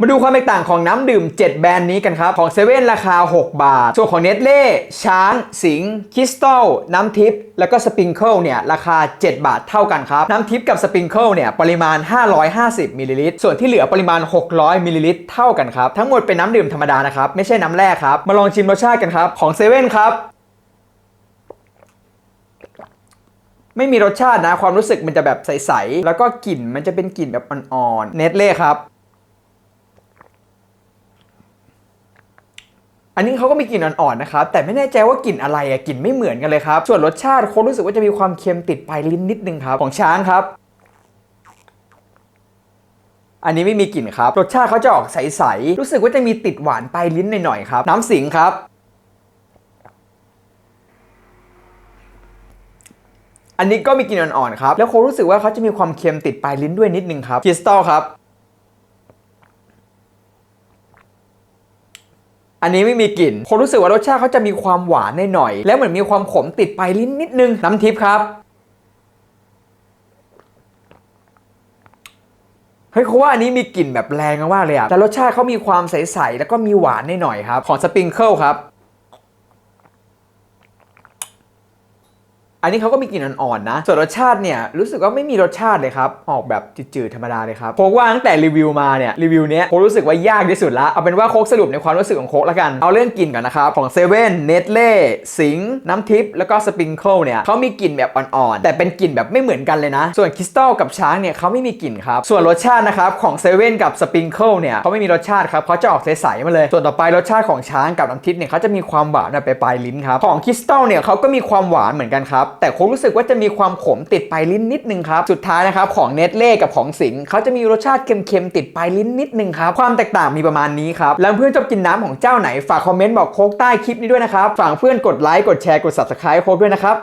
มาดูความแตกต่างของน้ำดื่ม 7 แบรนด์นี้กันครับ ของเซเว่นราคา 6 บาท ส่วนของเน t เล่ ช้าง สิงคริสตัล น้ำทิพย์แล้วก็สปริงเกิลเนี่ยราคา 7 บาทเท่ากันครับ น้ำทิพย์กับสปริงเกิลเนี่ยปริมาณ 550มิลลิลิตร ส่วนที่เหลือปริมาณ 600มิลลิลิตรเท่ากันครับ ทั้งหมดเป็นน้ำดื่มธรรมดานะครับ ไม่ใช่น้ำแร่ครับ มาลองชิมรสชาติกันครับ ของเซเว่นครับไม่มีรสชาตินะ ความรู้สึกมันจะแบบใส ๆ แล้วก็กลิ่นมันจะเป็นกลิ่นแบบอ่อนๆ เนตเล่ครับ อันนี้เขาก็มีกลิ่นอ่อนๆนะครับแต่ไม่แน่ใจว่ากลิ่นอะไรอะกลิ่นไม่เหมือนกันเลยครับ ส่วนรสชาติโค้ดรู้สึกว่าจะมีความเค็มติดปลายลิ้นนิดนึงครับของช้างครับอันนี้ไม่มีกลิ่นครับ รสชาติเขาจะออกใสๆ รู้สึกว่าจะมีติดหวานปลายลิ้นหน่อยๆครับ น้ำสิงครับ อันนี้ก็มีกลิ่นอ่อนๆครับ แล้วโครู้สึกว่าเขาจะมีความเค็มติดปลายลิ้นด้วยนิดนึงครับคริสตัลครับ อันนี้ไม่มีกลิ่นผมรู้สึกว่ารสชาติเขาจะมีความหวานหน่อยๆแล้วเหมือนมีความขมติดไปลิ้นนิดนึง น้ำทิพย์ครับเฮ้ยเขาว่าอันนี้มีกลิ่นแบบแรงมากเลยอะแต่รสชาติเขามีความใสๆแล้วก็มีหวานหน่อยๆครับ ของสปริงเกิลครับ อันนี้เขาก็มีกลิ่นอ่อนๆนะ ส่วนรสชาติเนี่ยรู้สึกว่าไม่มีรสชาติเลยครับ ออกแบบจืดๆธรรมดาเลยครับ โคกว่าตั้งแต่รีวิวมาเนี่ยรีวิวเนี้ยโคกรู้สึกว่ายากที่สุดละ เอาเป็นว่าโคกสรุปในความรู้สึกของโคกละกัน เอาเรื่องกลิ่นก่อนนะครับ ของเซเว่นเนตเล่สิงน้ำทิพย์แล้วก็สปริงเกิลเนี่ยเขามีกลิ่นแบบอ่อนๆ แต่เป็นกลิ่นแบบไม่เหมือนกันเลยนะ ส่วนคริสตัลกับช้างเนี่ยเขาไม่มีกลิ่นครับ ส่วนรสชาตินะครับของเซเว่นกับสปริงเกิลเนี่ยเขาไม่มีรสชาติครับเขาจะออกใสๆมาเลย ส่วนต่อไปรสชาติของช้างกับน้ำทิพย์เนี่ยเขาจะมีความหวานแบบปลายลิ้นครับของคริสตัลเนี่ยเขาก็มีความหวานเหมือนกันครับแต่โคกรู้สึกว่าจะมีความขมติดปลายลิ้นนิดนึงครับ สุดท้ายนะครับของเนตเล่กับของสิงเขาจะมีรสชาติเค็มๆติดปลายลิ้นนิดนึงครับ ความแตกต่างมีประมาณนี้ครับ แล้วเพื่อนชอบกินน้ำของเจ้าไหน ฝากคอมเมนต์บอกโคกใต้คลิปนี้ด้วยนะครับ ฝากเพื่อนกดไลค์ กดแชร์ กด subscribe โคกด้วยนะครับ